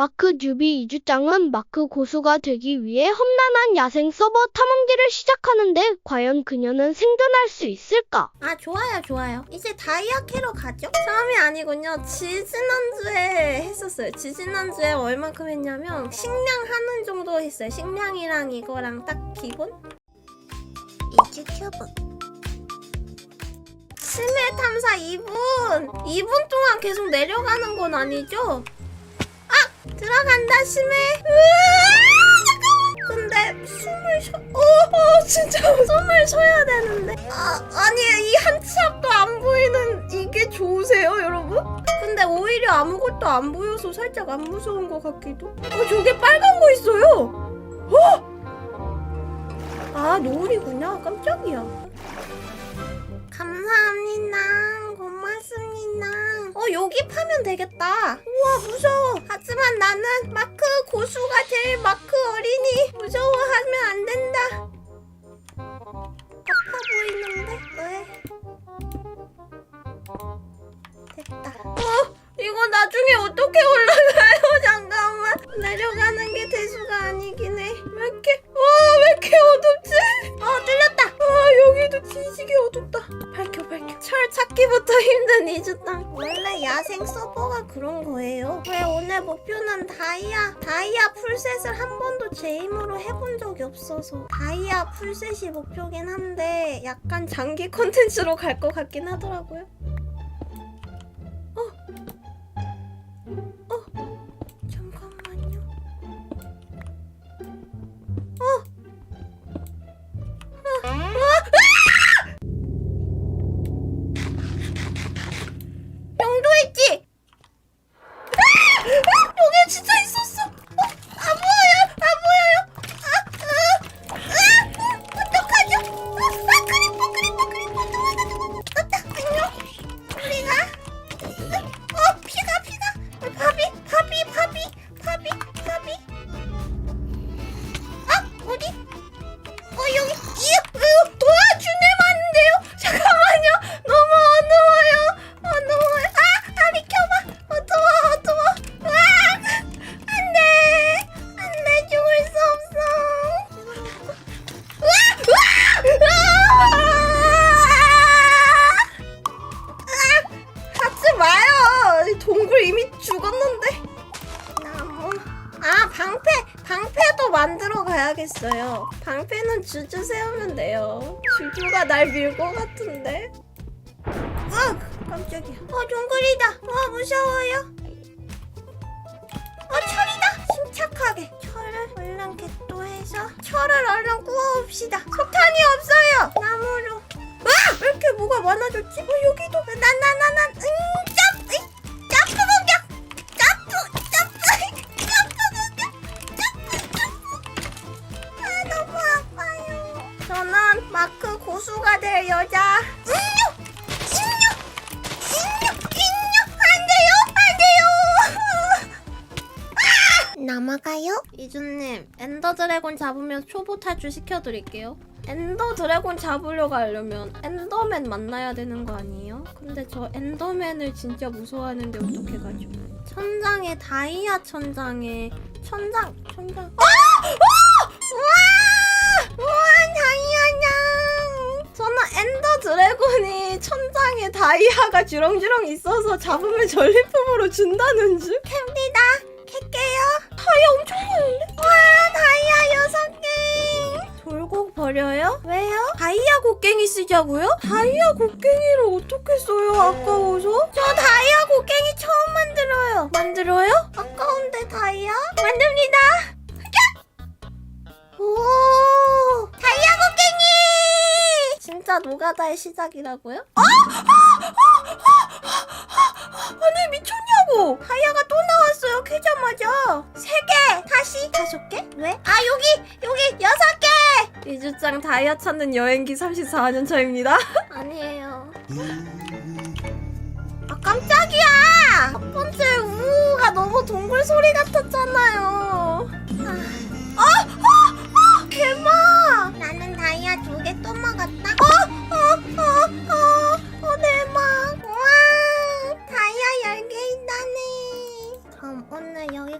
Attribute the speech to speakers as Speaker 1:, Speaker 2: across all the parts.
Speaker 1: 마크 뉴비 이주장은 마크 고수가 되기 위해 험난한 야생 서버 탐험기를 시작하는데 과연 그녀는 생존할 수 있을까?
Speaker 2: 아 좋아요 좋아요. 이제 다이아 캐러 가죠? 처음이 아니군요. 지지난주에 했었어요. 지지난주에 얼만큼 했냐면 식량 하는 정도 했어요. 식량이랑 이거랑 딱 기본? 이주 큐브. 심해 탐사 2분! 2분 동안 계속 내려가는 건 아니죠? 아 들어간다 심해. 근데 숨을 쉬어. 어, 어 진짜 숨을 쉬어야 되는데. 아 아니 이한치 앞도 안 보이는 이게 좋으세요 여러분? 근데 오히려 아무것도 안 보여서 살짝 안 무서운 것 같기도. 어 저게 빨간 거 있어요. 어? 아 노을이구나. 깜짝이야. 감사합니다 어 여기 파면 되겠다. 우와 무서워. 하지만 나는 마크 고수가 될 마크 어린이. 무서워하면 안 된다. 아파 보이는데? 왜? 됐다. 어 이거 나중에 어떻게 올라가요? 잠깐만. 내려가는 게 대수가 아니긴 해왜 이렇게 이주땅 원래 야생 서버가 그런 거예요. 왜 오늘 목표는 다이아. 다이아 풀셋을 한 번도 제 힘으로 해본 적이 없어서. 다이아 풀셋이 목표긴 한데 약간 장기 콘텐츠로 갈 것 같긴 하더라고요 동굴 이미 죽었는데. 나무. 아, 방패. 방패도 만들어 가야겠어요. 방패는 주주 세우면 돼요. 주주가 날밀것 같은데. 아, 깜짝이야. 어, 동굴이다. 와, 무서워요. 어, 철이다. 침착하게. 철을 얼른 개또해서 철을 얼른 구워옵시다. 석탄이 없어요. 나무로. 아! 왜 이렇게 뭐가 많아졌지? 어, 여기도. 나나나 마크 고수가 될 여자. 아! 넘어가요? 이준님, 엔더 드래곤 잡으면 초보 탈출 시켜드릴게요. 엔더 드래곤 잡으려고 하려면 엔더맨 만나야 되는 거 아니에요? 근데 저 엔더맨을 진짜 무서워하는데 어떻게 가죠? 천장에 다이아 천장에 천장 천장 아! 아! 다이아가 주렁주렁 있어서 잡으면 전리품으로 준다는 줄 캡니다 캘게요 다이아 엄청 많은데? 와 다이아 여섯 개 돌고 버려요? 왜요? 다이아 곡괭이 쓰자고요? 다이아 곡괭이를 어떻게 써요? 아까워서? 저 다이아 곡괭이 처음 만들어요 만들어요? 아까운데 다이아? 만듭니다 노가다의 시작이라고요? 아! 아니 미쳤냐고! 다이아가 또 나왔어요 캐자마자. 세 개! 다시? 다섯 개? 왜? 아 여기! 여기 여섯 개! 이주장 다이아 찾는 여행기 34년 차입니다. 아니에요. 아 깜짝이야! 첫 번째 우가 너무 동굴 소리 같았잖아요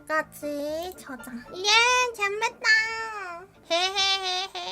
Speaker 2: 끝까지 저장. 예, 재밌다. 헤헤헤헤.